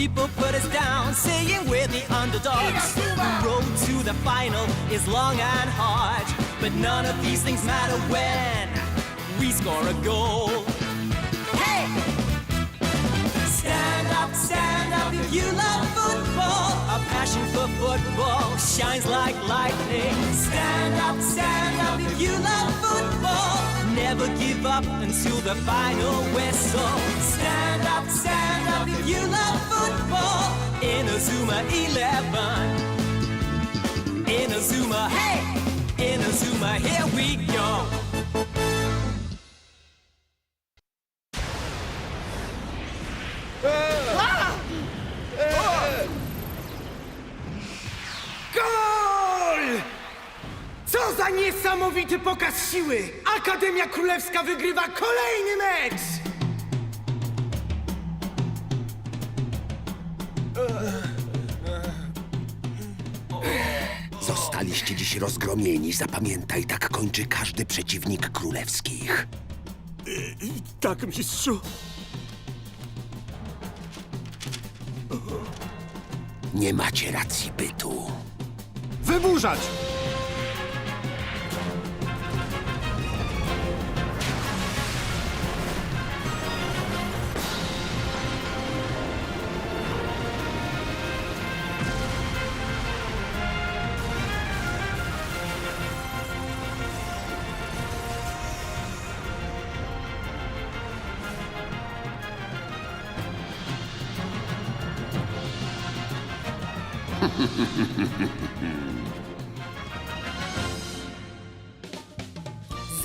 People put us down, saying we're the underdogs. The road to the final is long and hard, but none of these things matter when we score a goal. Hey! Stand up, stand up if you love football. Our passion for football shines like lightning. Stand up, stand up if you love football. Never give up until the final whistle. Stand up, stand up if you love football. In a Zuma 11. In a Zuma, hey! In a Zuma, here we go. Niesamowity pokaz siły! Akademia Królewska wygrywa kolejny mecz! Zostaliście dziś rozgromieni. Zapamiętaj, tak kończy każdy przeciwnik królewskich. Tak, mistrzu. Nie macie racji bytu. Wyburzać!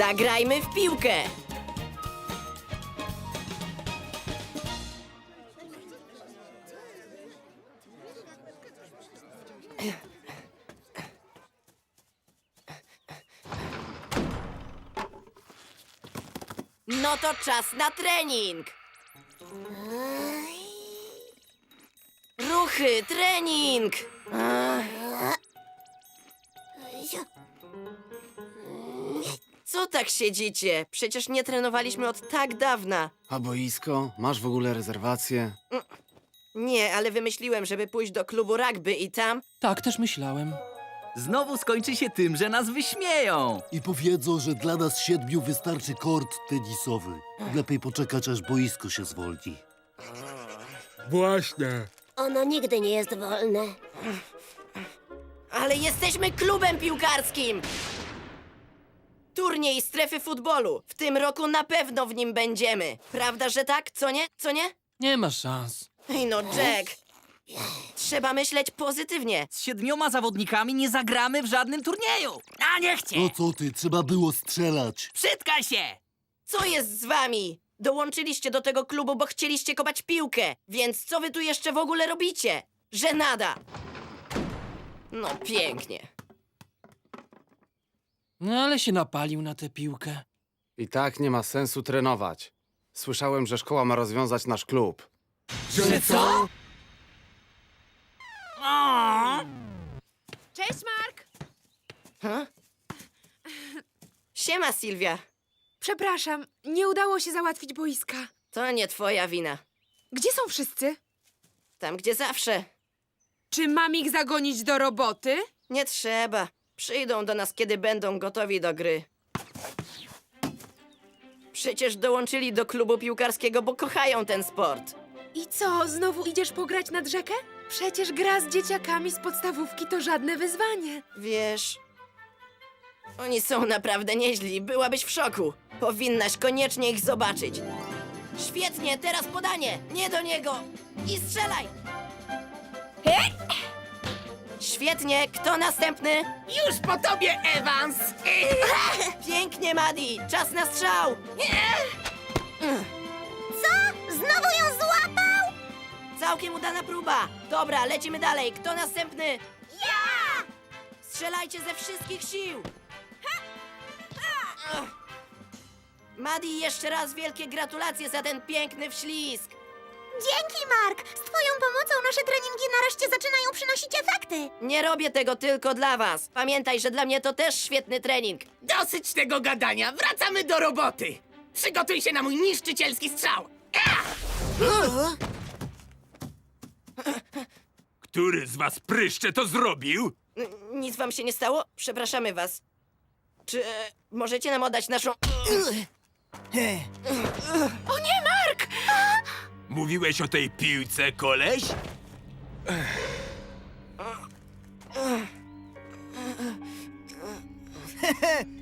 Zagrajmy w piłkę! No to czas na trening! Ruchy, trening! Co tak siedzicie? Przecież nie trenowaliśmy od tak dawna. A boisko? Masz w ogóle rezerwację? Nie, ale wymyśliłem, żeby pójść do klubu rugby i tam. Tak też myślałem. Znowu skończy się tym, że nas wyśmieją. I powiedzą, że dla nas siedmiu wystarczy kort tenisowy. Lepiej poczekać, aż boisko się zwolni. Właśnie. Ono nigdy nie jest wolne. Ale jesteśmy klubem piłkarskim! Turniej strefy futbolu. W tym roku na pewno w nim będziemy. Prawda, że tak? Co nie? Co nie? Nie ma szans. Ej no, Jack. Trzeba myśleć pozytywnie. Z siedmioma zawodnikami nie zagramy w żadnym turnieju. A nie chcę! No co ty, trzeba było strzelać. Przytkaj się! Co jest z wami? Dołączyliście do tego klubu, bo chcieliście kopać piłkę. Więc co wy tu jeszcze w ogóle robicie? Żenada. No pięknie. No ale się napalił na tę piłkę. I tak nie ma sensu trenować. Słyszałem, że szkoła ma rozwiązać nasz klub. Że co? Cześć, Mark! Siema, Sylwia. Przepraszam, nie udało się załatwić boiska. To nie twoja wina. Gdzie są wszyscy? Tam, gdzie zawsze. Czy mam ich zagonić do roboty? Nie trzeba. Przyjdą do nas, kiedy będą gotowi do gry. Przecież dołączyli do klubu piłkarskiego, bo kochają ten sport. I co, znowu idziesz pograć nad rzekę? Przecież gra z dzieciakami z podstawówki to żadne wyzwanie. Wiesz, oni są naprawdę nieźli. Byłabyś w szoku. Powinnaś koniecznie ich zobaczyć. Świetnie, teraz podanie. Nie do niego. I strzelaj. Świetnie, kto następny? Już po tobie, Evans! Pięknie, Madi. Czas na strzał. Co? Znowu ją złapał? Całkiem udana próba. Dobra, lecimy dalej. Kto następny? Ja! Strzelajcie ze wszystkich sił. Madi, jeszcze raz wielkie gratulacje za ten piękny wślizg. Dzięki, Mark! Z twoją pomocą nasze treningi nareszcie zaczynają przynosić efekty. Nie robię tego tylko dla was. Pamiętaj, że dla mnie to też świetny trening. Dosyć tego gadania, wracamy do roboty! Przygotuj się na mój niszczycielski strzał! Który z was pryszcze to zrobił? N- nic wam się nie stało? Przepraszamy was. Czy e, możecie nam oddać naszą... Mówiłeś o tej piłce, koleś?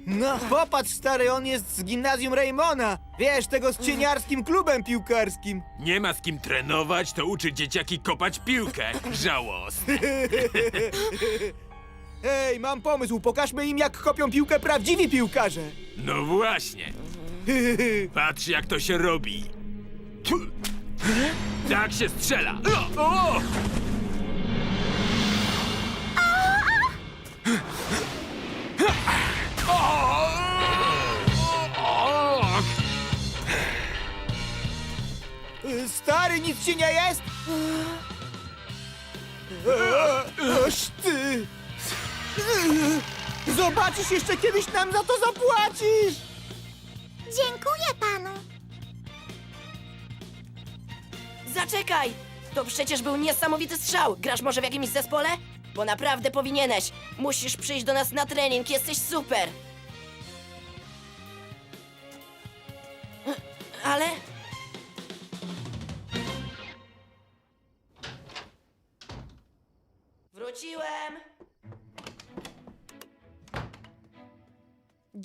No, popatrz stary, on jest z gimnazjum Raymona. Wiesz, tego z cieniarskim klubem piłkarskim. Nie ma z kim trenować, to uczy dzieciaki kopać piłkę. Żałosne. Ej, mam pomysł, pokażmy im jak kopią piłkę prawdziwi piłkarze. No właśnie. Patrz jak to się robi. Tu. Tak się strzela. O! O! Stary, nic ci nie jest? Oż ty! Zobaczysz jeszcze kiedyś nam za to zapłacisz! Dziękuję panu. Zaczekaj! To przecież był niesamowity strzał. Grasz może w jakimś zespole? Bo naprawdę powinieneś. Musisz przyjść do nas na trening, jesteś super. Ale...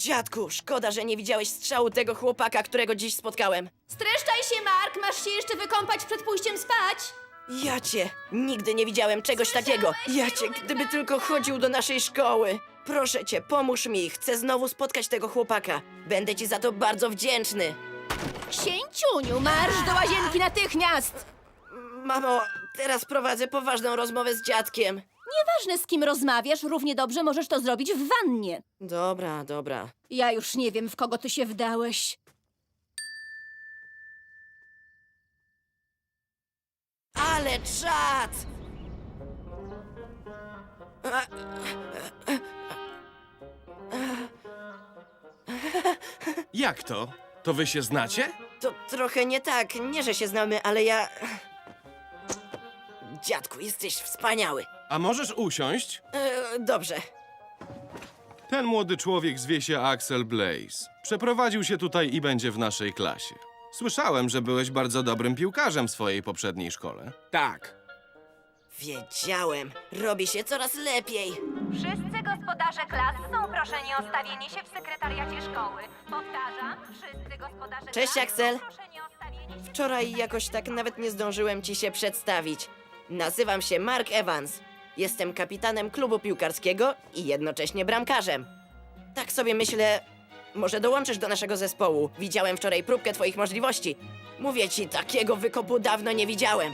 Dziadku, szkoda, że nie widziałeś strzału tego chłopaka, którego dziś spotkałem. Streszczaj się, Mark! Masz się jeszcze wykąpać przed pójściem spać! Ja cię! Nigdy nie widziałem czegoś takiego! Ja cię, gdyby tylko chodził do naszej szkoły! Proszę cię, pomóż mi! Chcę znowu spotkać tego chłopaka! Będę ci za to bardzo wdzięczny! Księciuniu, marsz do łazienki natychmiast! Mamo, teraz prowadzę poważną rozmowę z dziadkiem. Nieważne z kim rozmawiasz, równie dobrze możesz to zrobić w wannie. Dobra, dobra. Ja już nie wiem, w kogo ty się wdałeś. Ale czad! Jak to? To wy się znacie? To trochę nie tak. Nie, że się znamy, ale ja... Dziadku, jesteś wspaniały. A możesz usiąść? E, dobrze. Ten młody człowiek zwie się Axel Blaze. Przeprowadził się tutaj i będzie w naszej klasie. Słyszałem, że byłeś bardzo dobrym piłkarzem w swojej poprzedniej szkole. Tak. Wiedziałem. Robi się coraz lepiej. Wszyscy gospodarze klas są proszeni o stawienie się w sekretariacie szkoły. Powtarzam, wszyscy gospodarze Cześć, klas Axel. są proszeni o stawienie się Wczoraj jakoś tak nawet nie zdążyłem ci się przedstawić. Nazywam się Mark Evans. Jestem kapitanem klubu piłkarskiego i jednocześnie bramkarzem. Tak sobie myślę, może dołączysz do naszego zespołu. Widziałem wczoraj próbkę twoich możliwości. Mówię ci, takiego wykopu dawno nie widziałem.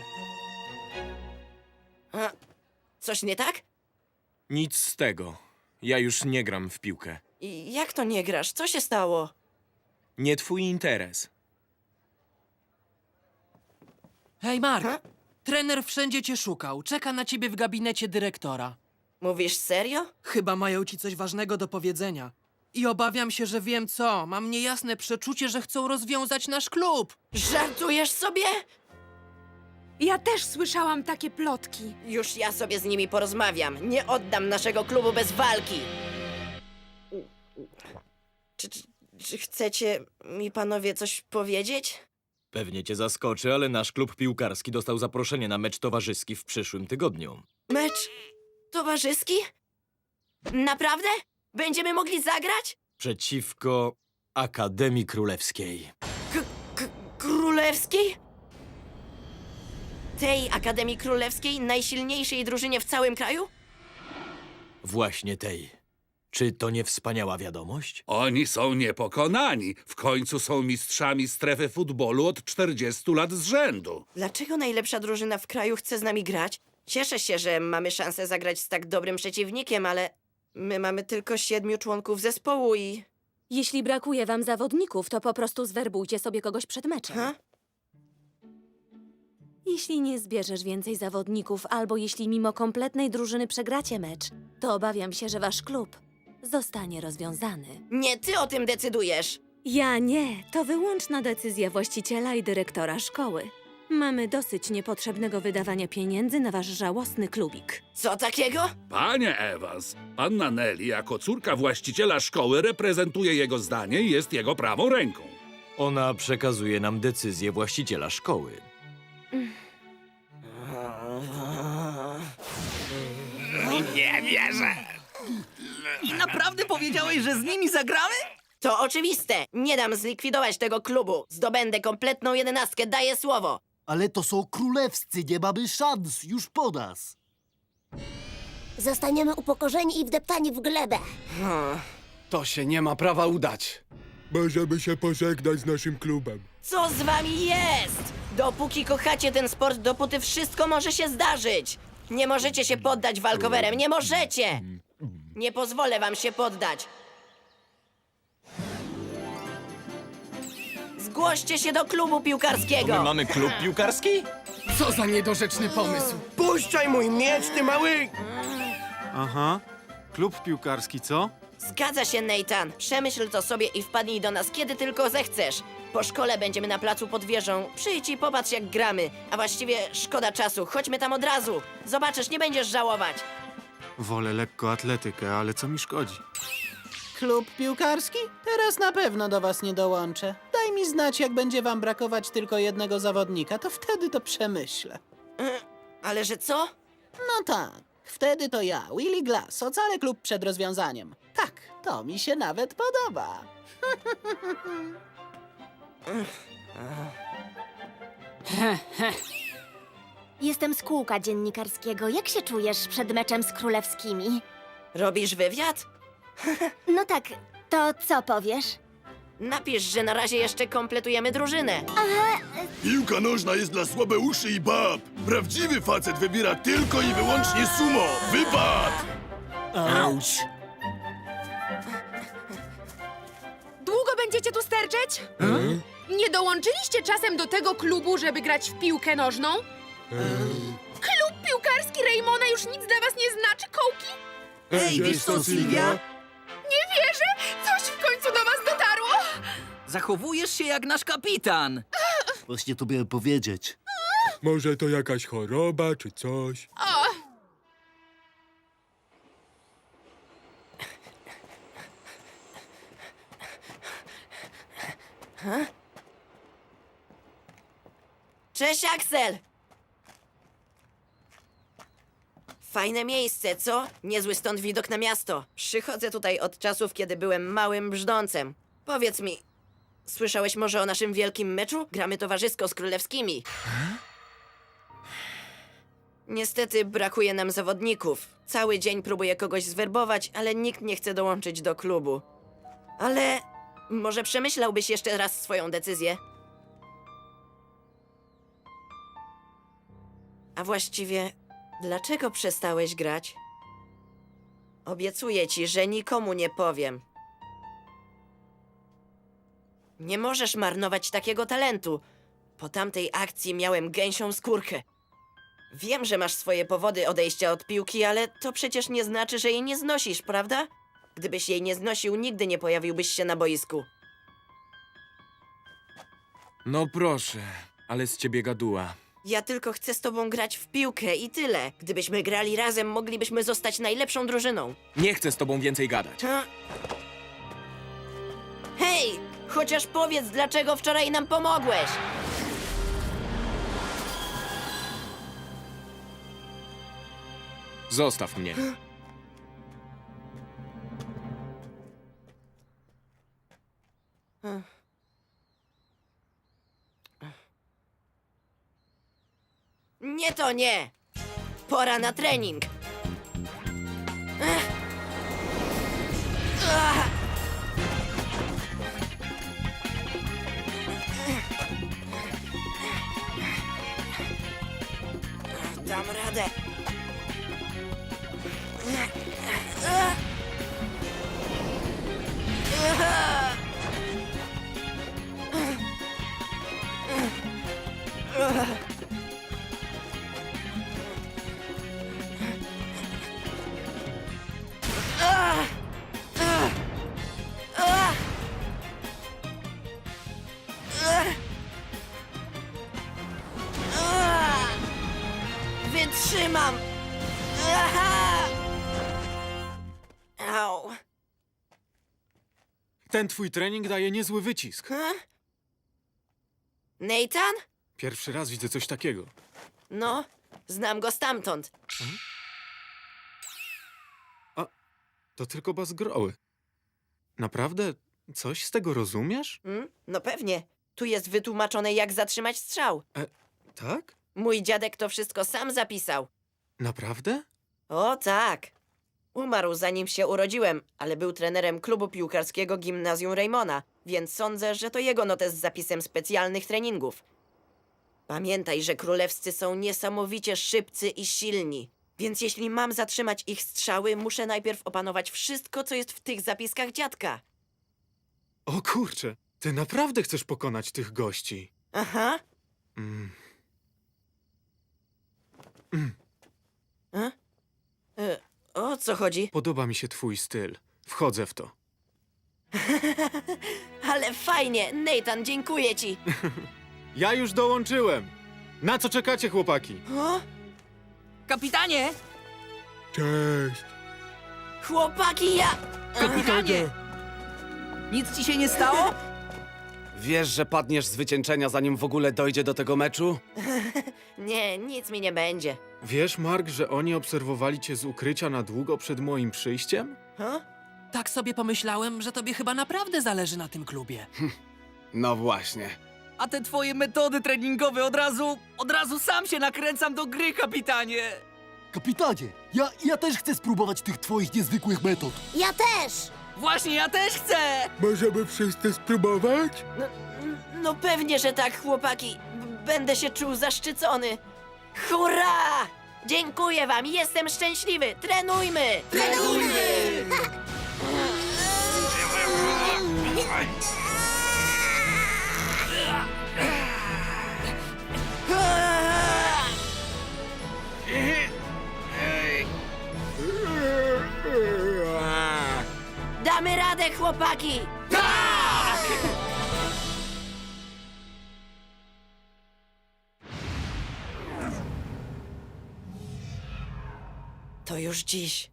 A, coś nie tak? Nic z tego. Ja już nie gram w piłkę. I jak to nie grasz? Co się stało? Nie twój interes. Hej, Mark! Trener wszędzie cię szukał. Czeka na ciebie w gabinecie dyrektora. Mówisz serio? Chyba mają ci coś ważnego do powiedzenia. I obawiam się, że wiem co. Mam niejasne przeczucie, że chcą rozwiązać nasz klub. Żartujesz sobie? Ja też słyszałam takie plotki. Już ja sobie z nimi porozmawiam. Nie oddam naszego klubu bez walki. Czy, czy, czy chcecie mi panowie coś powiedzieć? Pewnie cię zaskoczy, ale nasz klub piłkarski dostał zaproszenie na mecz towarzyski w przyszłym tygodniu. Mecz towarzyski? Naprawdę? Będziemy mogli zagrać? Przeciwko Akademii Królewskiej. K- k- królewskiej? Tej Akademii Królewskiej, najsilniejszej drużynie w całym kraju? Właśnie tej. Czy to nie wspaniała wiadomość? Oni są niepokonani. W końcu są mistrzami strefy futbolu od 40 lat z rzędu. Dlaczego najlepsza drużyna w kraju chce z nami grać? Cieszę się, że mamy szansę zagrać z tak dobrym przeciwnikiem, ale my mamy tylko siedmiu członków zespołu i... Jeśli brakuje wam zawodników, to po prostu zwerbujcie sobie kogoś przed meczem. Ha? Jeśli nie zbierzesz więcej zawodników, albo jeśli mimo kompletnej drużyny przegracie mecz, to obawiam się, że wasz klub zostanie rozwiązany. Nie ty o tym decydujesz! Ja nie, to wyłączna decyzja właściciela i dyrektora szkoły. Mamy dosyć niepotrzebnego wydawania pieniędzy na wasz żałosny klubik. Co takiego? Panie Evans, panna Nelly jako córka właściciela szkoły reprezentuje jego zdanie i jest jego prawą ręką. Ona przekazuje nam decyzję właściciela szkoły. Nie wierzę! I naprawdę powiedziałeś, że z nimi zagramy? To oczywiste! Nie dam zlikwidować tego klubu! Zdobędę kompletną jedenastkę, daję słowo! Ale to są królewscy, nie mamy szans, już po nas. Zostaniemy upokorzeni i wdeptani w glebę. To się nie ma prawa udać. Możemy się pożegnać z naszym klubem. Co z wami jest? Dopóki kochacie ten sport, dopóty wszystko może się zdarzyć! Nie możecie się poddać walkowerem, nie możecie! Nie pozwolę wam się poddać! Zgłoście się do klubu piłkarskiego! mamy klub piłkarski? Co za niedorzeczny pomysł! Puszczaj mój miecz, ty mały! Aha. Klub piłkarski, co? Zgadza się, Nathan. Przemyśl to sobie i wpadnij do nas, kiedy tylko zechcesz. Po szkole będziemy na placu pod wieżą. Przyjdź i popatrz, jak gramy. A właściwie szkoda czasu. Chodźmy tam od razu. Zobaczysz, nie będziesz żałować. Wolę lekko atletykę, ale co mi szkodzi? Klub piłkarski? Teraz na pewno do was nie dołączę. Daj mi znać, jak będzie wam brakować tylko jednego zawodnika, to wtedy to przemyślę. Ale że co? No tak, wtedy to ja, Willy Glass, ocalę klub przed rozwiązaniem. Tak, to mi się nawet podoba. Jestem z kółka dziennikarskiego. Jak się czujesz przed meczem z królewskimi? Robisz wywiad? No tak, to co powiesz? Napisz, że na razie jeszcze kompletujemy drużynę. Piłka nożna jest dla słabe uszy i bab. Prawdziwy facet wybiera tylko i wyłącznie sumo. Wypad! Auć! Długo będziecie tu sterczeć? Nie dołączyliście czasem do tego klubu, żeby grać w piłkę nożną? Klub piłkarski Raymona już nic dla was nie znaczy, kołki? Ej, wiesz co, Sylwia? Nie wierzę! Coś w końcu do was dotarło! Zachowujesz się jak nasz kapitan. Właśnie to miałem powiedzieć. Może to jakaś choroba czy coś? O, Cześć, Axel! Fajne miejsce, co? Niezły stąd widok na miasto. Przychodzę tutaj od czasów, kiedy byłem małym brzdącem. Powiedz mi, słyszałeś może o naszym wielkim meczu? Gramy towarzysko z królewskimi. Niestety brakuje nam zawodników. Cały dzień próbuję kogoś zwerbować, ale nikt nie chce dołączyć do klubu. Ale może przemyślałbyś jeszcze raz swoją decyzję? A właściwie, dlaczego przestałeś grać? Obiecuję ci, że nikomu nie powiem. Nie możesz marnować takiego talentu. Po tamtej akcji miałem gęsią skórkę. Wiem, że masz swoje powody odejścia od piłki, ale to przecież nie znaczy, że jej nie znosisz, prawda? Gdybyś jej nie znosił, nigdy nie pojawiłbyś się na boisku. No proszę, ale z ciebie gaduła. Ja tylko chcę z tobą grać w piłkę i tyle. Gdybyśmy grali razem, moglibyśmy zostać najlepszą drużyną. Nie chcę z tobą więcej gadać. Ha? Hej! Chociaż powiedz, dlaczego wczoraj nam pomogłeś! Zostaw mnie. Nie to nie! Pora na trening! Dam radę. Wytrzymam! Ten twój trening daje niezły wycisk. Huh? Nathan? Pierwszy raz widzę coś takiego. No, znam go stamtąd. To tylko bazgroły. Naprawdę coś z tego rozumiesz? Hmm? No pewnie. Tu jest wytłumaczone, jak zatrzymać strzał. Tak? Mój dziadek to wszystko sam zapisał. Naprawdę? O tak. Umarł zanim się urodziłem, ale był trenerem klubu piłkarskiego Gimnazjum Raymona, więc sądzę, że to jego notes z zapisem specjalnych treningów. Pamiętaj, że królewscy są niesamowicie szybcy i silni. Więc jeśli mam zatrzymać ich strzały, muszę najpierw opanować wszystko, co jest w tych zapiskach dziadka. O kurczę, ty naprawdę chcesz pokonać tych gości. Aha. Mm. E? E, o co chodzi? Podoba mi się twój styl. Wchodzę w to. Ale fajnie! Nathan, dziękuję ci! Ja już dołączyłem. Na co czekacie, chłopaki? O? Kapitanie! Cześć. Chłopaki, ja... Kapitanie! Nic ci się nie stało? Wiesz, że padniesz z wycieńczenia, zanim w ogóle dojdzie do tego meczu? Nie, nic mi nie będzie. Wiesz, Mark, że oni obserwowali cię z ukrycia na długo przed moim przyjściem? Huh? Tak sobie pomyślałem, że tobie chyba naprawdę zależy na tym klubie. No właśnie. A te twoje metody treningowe od razu, od razu sam się nakręcam do gry, kapitanie! Kapitanie, ja, ja też chcę spróbować tych twoich niezwykłych metod. Ja też! Właśnie, ja też chcę! Możemy wszyscy spróbować? No, no pewnie, że tak, chłopaki. B- Będę się czuł zaszczycony. Hurra! Dziękuję wam, jestem szczęśliwy. Trenujmy! Trenujmy! Damy radę, chłopaki! To już dziś.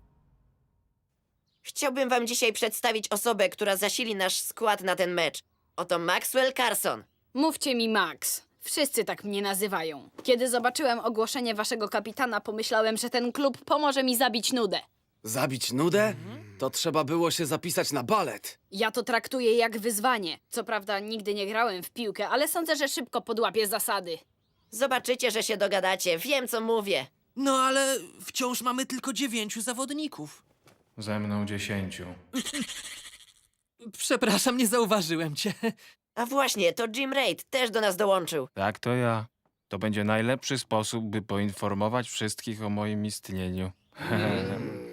Chciałbym wam dzisiaj przedstawić osobę, która zasili nasz skład na ten mecz. Oto Maxwell Carson. Mówcie mi Max. Wszyscy tak mnie nazywają. Kiedy zobaczyłem ogłoszenie waszego kapitana, pomyślałem, że ten klub pomoże mi zabić nudę. Zabić nudę? To trzeba było się zapisać na balet. Ja to traktuję jak wyzwanie. Co prawda nigdy nie grałem w piłkę, ale sądzę, że szybko podłapię zasady. Zobaczycie, że się dogadacie. Wiem, co mówię. No ale wciąż mamy tylko dziewięciu zawodników. Ze mną dziesięciu. Przepraszam, nie zauważyłem cię. A właśnie, to Jim Raid też do nas dołączył. Tak, to ja. To będzie najlepszy sposób, by poinformować wszystkich o moim istnieniu.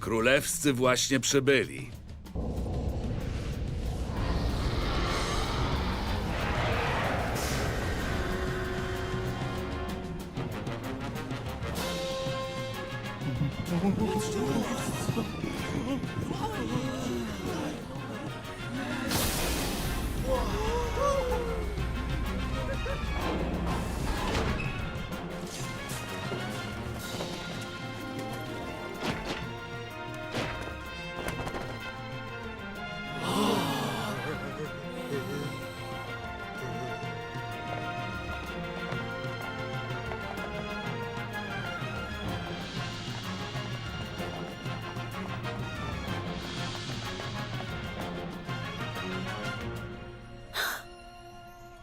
Królewscy właśnie przybyli.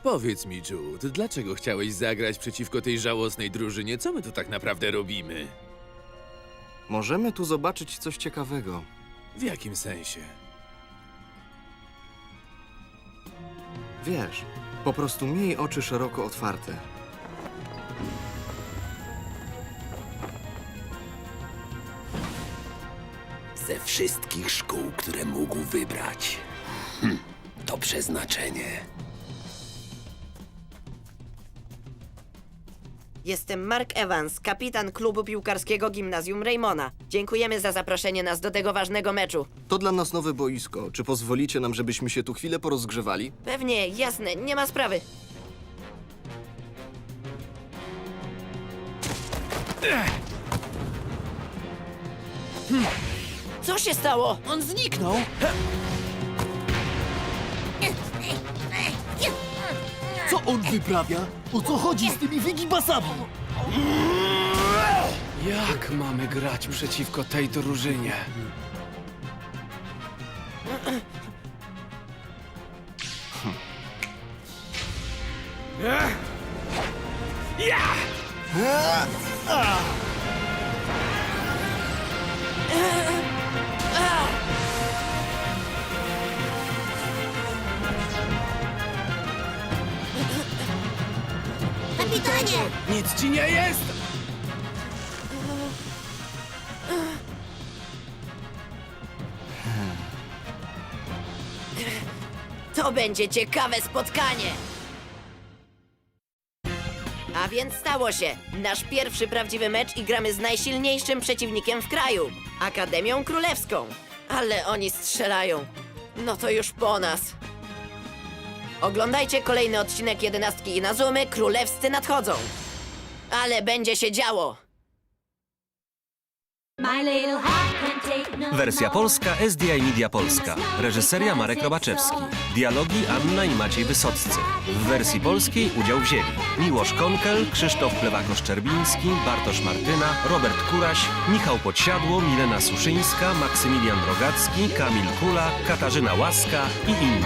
Powiedz mi, Jude, dlaczego chciałeś zagrać przeciwko tej żałosnej drużynie? Co my tu tak naprawdę robimy? Możemy tu zobaczyć coś ciekawego. W jakim sensie? Wiesz, po prostu miej oczy szeroko otwarte. Ze wszystkich szkół, które mógł wybrać. Hm, to przeznaczenie. Jestem Mark Evans, kapitan klubu piłkarskiego Gimnazjum Raymona. Dziękujemy za zaproszenie nas do tego ważnego meczu. To dla nas nowe boisko. Czy pozwolicie nam, żebyśmy się tu chwilę porozgrzewali? Pewnie, jasne, nie ma sprawy. Co się stało? On zniknął! On wyprawia? O co chodzi z tymi wygibasami? Jak mamy grać przeciwko tej drużynie? Kapitanie! Nic ci nie jest! To będzie ciekawe spotkanie! A więc stało się. Nasz pierwszy prawdziwy mecz i gramy z najsilniejszym przeciwnikiem w kraju Akademią Królewską. Ale oni strzelają. No to już po nas. Oglądajcie kolejny odcinek jedenastki i na Zoomy. Królewscy nadchodzą. Ale będzie się działo. Wersja polska SDI Media Polska. Reżyseria Marek Robaczewski. Dialogi Anna i Maciej Wysoccy. W wersji polskiej udział wzięli Miłosz Konkel, Krzysztof Plewakosz-Czerbiński, Bartosz Martyna, Robert Kuraś, Michał Podsiadło, Milena Suszyńska, Maksymilian Drogacki, Kamil Kula, Katarzyna Łaska i inni.